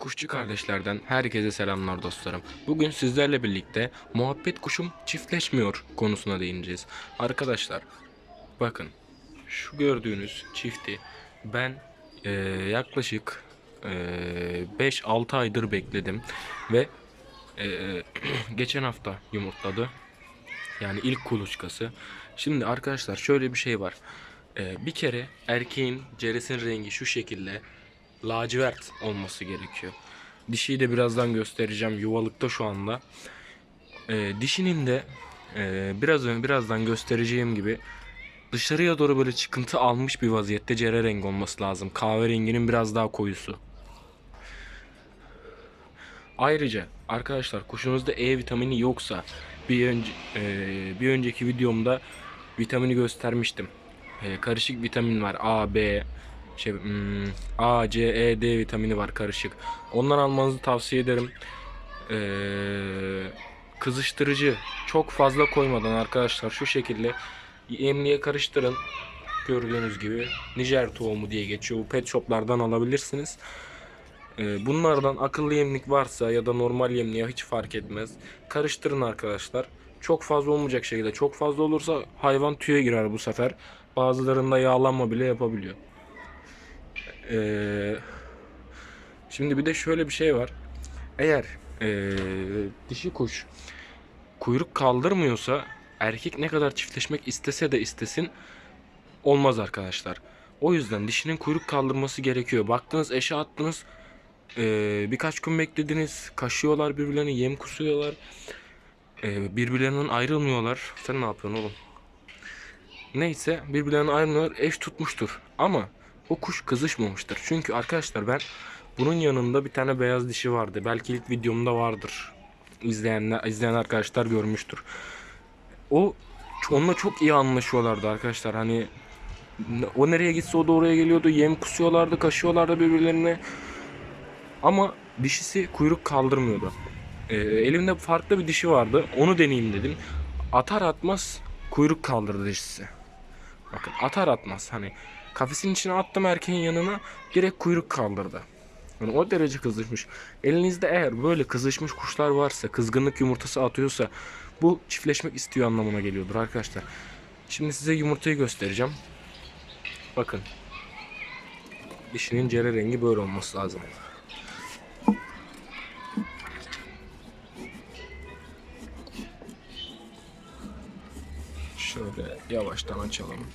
Kuşçu kardeşlerden herkese selamlar dostlarım. Bugün sizlerle birlikte muhabbet kuşum çiftleşmiyor konusuna değineceğiz. Arkadaşlar bakın şu gördüğünüz çifti ben eee, yaklaşık eee, 5-6 aydır bekledim ve eee, geçen hafta yumurtladı. Yani ilk kuluçkası. Şimdi arkadaşlar şöyle bir şey var. Eee, bir kere erkeğin ceresin rengi şu şekilde lacivert olması gerekiyor. Dişiyi de birazdan göstereceğim. Yuvalıkta şu anda. Ee, dişinin de e, biraz ön, birazdan göstereceğim gibi dışarıya doğru böyle çıkıntı almış bir vaziyette cere rengi olması lazım. Kahverenginin biraz daha koyusu. Ayrıca arkadaşlar kuşunuzda E vitamini yoksa bir önce e, bir önceki videomda vitamini göstermiştim. E, karışık vitamin var. A, B, şey hmm, A, C, E, D vitamini var karışık. Ondan almanızı tavsiye ederim. Ee, kızıştırıcı çok fazla koymadan arkadaşlar şu şekilde yemliğe karıştırın. Gördüğünüz gibi Nijer tohumu diye geçiyor. Bu pet shoplardan alabilirsiniz. Ee, bunlardan akıllı yemlik varsa ya da normal yemliğe hiç fark etmez. Karıştırın arkadaşlar. Çok fazla olmayacak şekilde. Çok fazla olursa hayvan tüye girer bu sefer. Bazılarında yağlanma bile yapabiliyor. Ee, şimdi bir de şöyle bir şey var. Eğer ee, dişi kuş kuyruk kaldırmıyorsa erkek ne kadar çiftleşmek istese de istesin olmaz arkadaşlar. O yüzden dişinin kuyruk kaldırması gerekiyor. Baktınız eşe attınız ee, birkaç gün beklediniz kaşıyorlar birbirlerini yem kusuyorlar ee, birbirlerinden ayrılmıyorlar. Sen ne yapıyorsun oğlum? Neyse birbirlerinden ayrılmıyorlar eş tutmuştur ama o kuş kızışmamıştır. Çünkü arkadaşlar ben bunun yanında bir tane beyaz dişi vardı. Belki ilk videomda vardır. İzleyenler, izleyen arkadaşlar görmüştür. O onunla çok iyi anlaşıyorlardı arkadaşlar. Hani o nereye gitse o da oraya geliyordu. Yem kusuyorlardı, kaşıyorlardı birbirlerine. Ama dişisi kuyruk kaldırmıyordu. Ee, elimde farklı bir dişi vardı. Onu deneyeyim dedim. Atar atmaz kuyruk kaldırdı dişisi. Bakın atar atmaz hani kafesin içine attım erkeğin yanına direkt kuyruk kaldırdı. Yani o derece kızışmış. Elinizde eğer böyle kızışmış kuşlar varsa, kızgınlık yumurtası atıyorsa bu çiftleşmek istiyor anlamına geliyordur arkadaşlar. Şimdi size yumurtayı göstereceğim. Bakın. Dişinin cere rengi böyle olması lazım. Şöyle yavaştan açalım.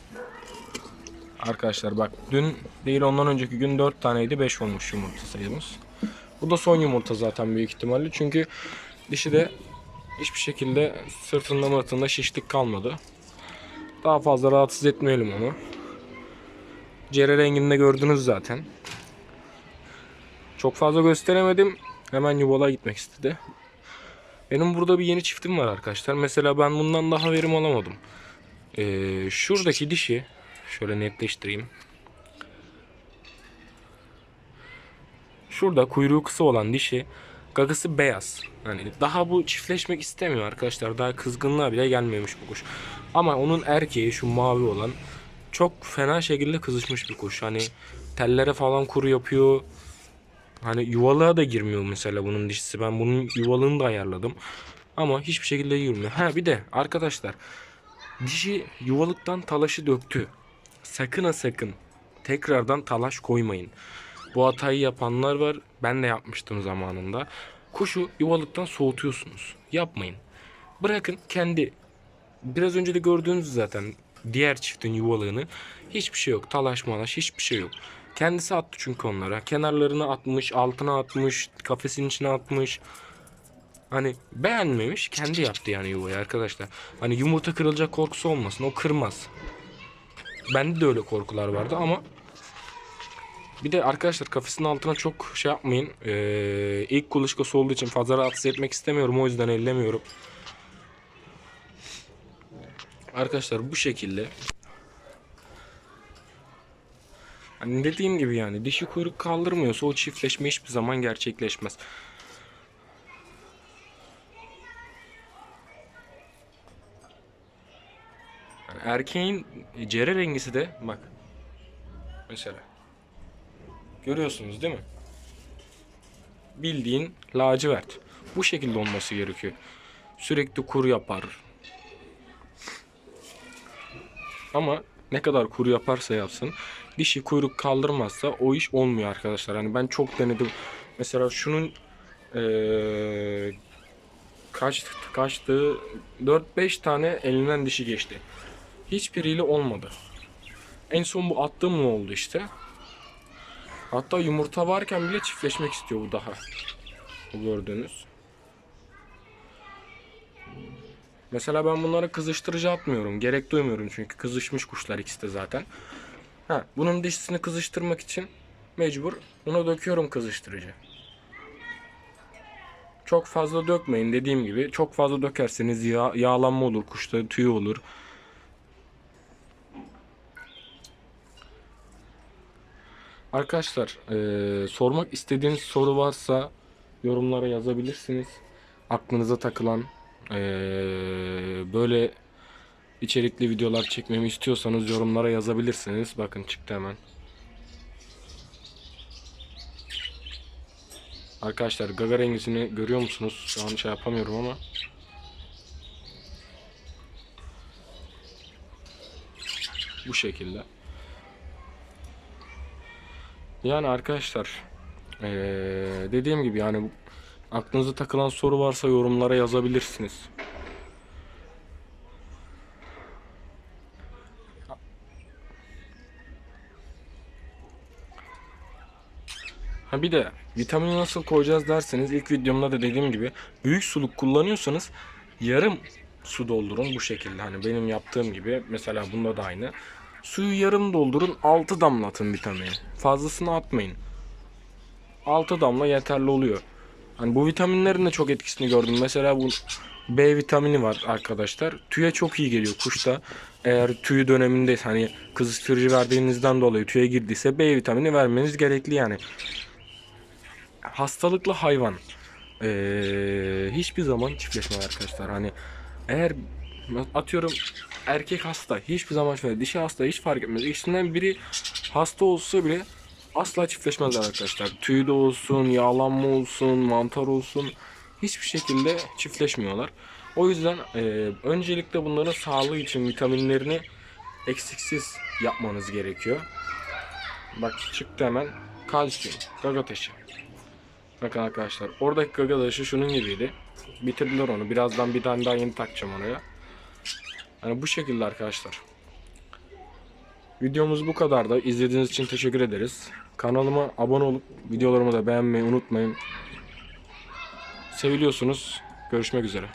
Arkadaşlar bak dün değil ondan önceki gün 4 taneydi 5 olmuş yumurta sayımız. Bu da son yumurta zaten büyük ihtimalle. Çünkü dişi de hiçbir şekilde sırtında mırtında şişlik kalmadı. Daha fazla rahatsız etmeyelim onu. Cere renginde gördünüz zaten. Çok fazla gösteremedim. Hemen yuvala gitmek istedi. Benim burada bir yeni çiftim var arkadaşlar. Mesela ben bundan daha verim alamadım. Ee, şuradaki dişi şöyle netleştireyim. Şurada kuyruğu kısa olan dişi gagası beyaz. Hani daha bu çiftleşmek istemiyor arkadaşlar. Daha kızgınlığa bile gelmemiş bu kuş. Ama onun erkeği şu mavi olan çok fena şekilde kızışmış bir kuş. Hani tellere falan kuru yapıyor. Hani yuvalığa da girmiyor mesela bunun dişisi. Ben bunun yuvalığını da ayarladım. Ama hiçbir şekilde girmiyor. Ha bir de arkadaşlar dişi yuvalıktan talaşı döktü. Sakın ha sakın tekrardan talaş koymayın. Bu hatayı yapanlar var. Ben de yapmıştım zamanında. Kuşu yuvalıktan soğutuyorsunuz. Yapmayın. Bırakın kendi biraz önce de gördüğünüz zaten diğer çiftin yuvalığını hiçbir şey yok. Talaş malaş hiçbir şey yok. Kendisi attı çünkü onlara. Kenarlarına atmış, altına atmış, kafesin içine atmış. Hani beğenmemiş, kendi yaptı yani yuvayı arkadaşlar. Hani yumurta kırılacak korkusu olmasın, o kırmaz. Bende de öyle korkular vardı ama bir de arkadaşlar kafesin altına çok şey yapmayın. Ee, ilk kuluçkası olduğu için fazla rahatsız etmek istemiyorum. O yüzden ellemiyorum. Arkadaşlar bu şekilde. Hani dediğim gibi yani dişi kuyruk kaldırmıyorsa o çiftleşme hiçbir zaman gerçekleşmez. Erkeğin cere rengisi de bak. Mesela. Görüyorsunuz değil mi? bildiğin lacivert. Bu şekilde olması gerekiyor. Sürekli kur yapar. Ama ne kadar kuru yaparsa yapsın dişi kuyruk kaldırmazsa o iş olmuyor arkadaşlar. Hani ben çok denedim. Mesela şunun eee kaç kaçtı 4-5 tane elinden dişi geçti. Hiçbiriyle olmadı. En son bu attığım ne oldu işte. Hatta yumurta varken bile çiftleşmek istiyor bu daha. Bu gördüğünüz. Mesela ben bunlara kızıştırıcı atmıyorum. Gerek duymuyorum çünkü kızışmış kuşlar ikisi de zaten. Ha, bunun dişisini kızıştırmak için mecbur buna döküyorum kızıştırıcı. Çok fazla dökmeyin dediğim gibi. Çok fazla dökerseniz yağ, yağlanma olur, kuşta tüy olur. Arkadaşlar eee, sormak istediğiniz soru varsa yorumlara yazabilirsiniz. Aklınıza takılan eee, böyle içerikli videolar çekmemi istiyorsanız yorumlara yazabilirsiniz. Bakın çıktı hemen. Arkadaşlar gaga rengisini görüyor musunuz? Şu an şey yapamıyorum ama. Bu şekilde. Yani arkadaşlar eee, dediğim gibi yani aklınıza takılan soru varsa yorumlara yazabilirsiniz. Ha bir de vitamini nasıl koyacağız derseniz ilk videomda da dediğim gibi büyük suluk kullanıyorsanız yarım su doldurun bu şekilde hani benim yaptığım gibi mesela bunda da aynı. Suyu yarım doldurun 6 damlatın vitamini. Fazlasını atmayın. 6 damla yeterli oluyor. Hani bu vitaminlerin de çok etkisini gördüm. Mesela bu B vitamini var arkadaşlar. Tüye çok iyi geliyor kuşta. Eğer tüy döneminde hani kızıştırıcı verdiğinizden dolayı tüye girdiyse B vitamini vermeniz gerekli yani hastalıklı hayvan ee, hiçbir zaman çiftleşmez arkadaşlar. Hani eğer atıyorum erkek hasta hiçbir zaman şöyle dişi hasta hiç fark etmez. İkisinden biri hasta olsa bile asla çiftleşmezler arkadaşlar. Tüy de olsun, yağlanma olsun, mantar olsun hiçbir şekilde çiftleşmiyorlar. O yüzden ee, öncelikle bunların sağlığı için vitaminlerini eksiksiz yapmanız gerekiyor. Bak çıktı hemen kalsiyum, gaga taşı. Bakın arkadaşlar oradaki gaga taşı şunun gibiydi. Bitirdiler onu. Birazdan bir tane daha yeni takacağım oraya. Yani bu şekilde arkadaşlar. Videomuz bu kadar da. İzlediğiniz için teşekkür ederiz. Kanalıma abone olup videolarımı da beğenmeyi unutmayın. Seviliyorsunuz. Görüşmek üzere.